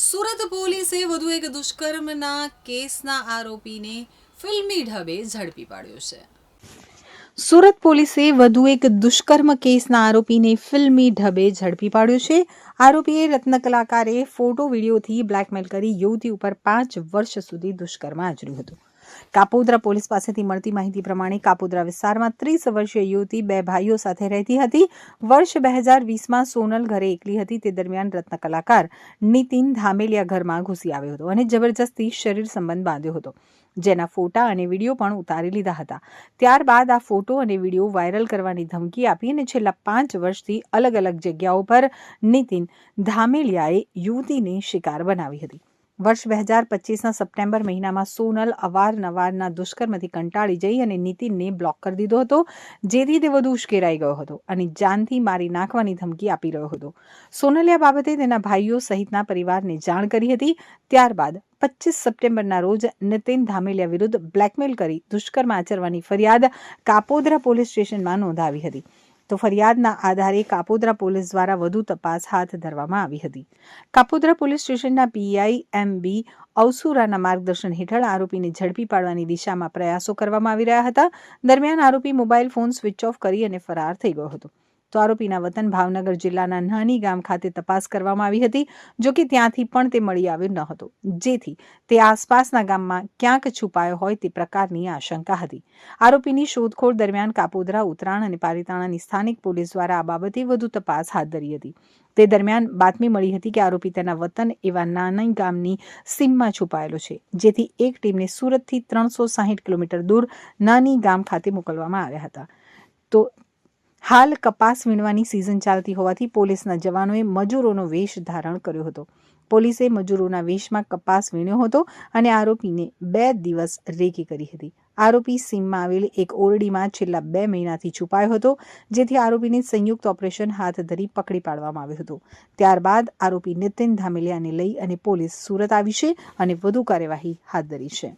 સુરત પોલીસે વધુ એક દુષ્કર્મના કેસના આરોપીને ફિલ્મી ઢબે ઝડપી પાડ્યો છે. સુરત પોલીસે વધુ એક દુષ્કર્મ કેસના આરોપીને ફિલ્મી ઢબે ઝડપી પાડ્યો છે. આરોપીએ રત્ન કલાકારે ફોટો, વિડીયોથી બ્લેકમેલ કરી યુવતી ઉપર પાંચ વર્ષ સુધી દુષ્કર્મ આચર્યું હતું. કાપોદ્રા પોલીસ પાસેથી મળતી માહિતી પ્રમાણે કાપોદ્રા વિસ્તારમાં ત્રીસ વર્ષીય યુવતી બે ભાઈઓ સાથે રહેતી હતી. વર્ષ બે હજાર વીસમાં સોનલ ઘરે એકલી હતી. તે દરમિયાન રત્ન કલાકાર નીતિન ધામેલિયા ઘરમાં ઘૂસી આવ્યો હતો અને જબરજસ્તી શરીર સંબંધ બાંધ્યો હતો. જેના ફોટા અને વીડિયો પણ ઉતારી લીધા હતા. ત્યારબાદ આ ફોટો અને વીડિયો વાયરલ કરવાની ધમકી આપી અને છેલ્લા પાંચ વર્ષથી અલગ અલગ જગ્યાઓ પર નીતિન ધામેલિયાએ યુવતીને શિકાર બનાવી હતી. વર્ષ બે હજાર પચીસના સપ્ટેમ્બર મહિનામાં સોનલ અવારનવારના દુષ્કર્મથી કંટાળી જઈ અને નીતિનને બ્લોક કરી દીધો હતો, જેથી તે વધુ ઉશ્કેરાઈ ગયો હતો અને જાનથી મારી નાખવાની ધમકી આપી રહ્યો હતો. સોનલે આ બાબતે તેના ભાઈઓ સહિતના પરિવારને જાણ કરી હતી. ત્યારબાદ પચીસ સપ્ટેમ્બરના રોજ નીતિન ધામેલિયા વિરુદ્ધ બ્લેકમેલ કરી દુષ્કર્મ આચરવાની ફરિયાદ કાપોદ્રા પોલીસ સ્ટેશનમાં નોંધાવી હતી. તો ફરિયાદના આધારે કાપોદ્રા પોલીસ દ્વારા વધુ તપાસ હાથ ધરવામાં આવી હતી. કાપોદ્રા પોલીસ સ્ટેશનના પીઆઈ એમ બી અવસુરાના માર્ગદર્શન હેઠળ આરોપીને ઝડપી પાડવાની દિશામાં પ્રયાસો કરવામાં આવી રહ્યા હતા. દરમિયાન આરોપી મોબાઈલ ફોન સ્વિચ ઓફ કરી અને ફરાર થઈ ગયો હતો. તો આરોપીના વતન ભાવનગર જિલ્લાના નાની ગામ ખાતે તપાસ કરવામાં આવી હતી, જો કે ત્યાંથી પણ તે મળી આવ્યો ન હતો. જેથી તે આસપાસના ગામમાં ક્યાંક છુપાયો હોય તે પ્રકારની આશંકા હતી. આરોપીની શોધખોળ દરમિયાન કાપોદરા ઉત્તરાણ અને પાલિતાણાની સ્થાનિક પોલીસ દ્વારા આ બાબતે વધુ તપાસ હાથ ધરી હતી. તે દરમિયાન બાતમી મળી હતી કે આરોપી તેના વતન એવા નાની ગામની સીમમાં છુપાયેલો છે, જેથી એક ટીમને સુરતથી ત્રણસો સાહીઠ કિલોમીટર દૂર નાની ગામ ખાતે મોકલવામાં આવ્યા હતા. તો હાલ કપાસ વીણવાની સિઝન ચાલતી હોવાથી પોલીસના જવાનોએ મજૂરોનો વેશ ધારણ કર્યો હતો. પોલીસે મજૂરોના વેશમાં કપાસ વીણ્યો હતો અને આરોપીને બે દિવસ રેકી કરી હતી. આરોપી સીમમાં આવેલી એક ઓરડીમાં છેલ્લા બે મહિનાથી છુપાયો હતો, જેથી આરોપીને સંયુક્ત ઓપરેશન હાથ ધરી પકડી પાડવામાં આવ્યો હતો. ત્યારબાદ આરોપી નિતિન ધામેલિયાને લઈ અને પોલીસ સુરત આવી છે અને વધુ કાર્યવાહી હાથ ધરી છે.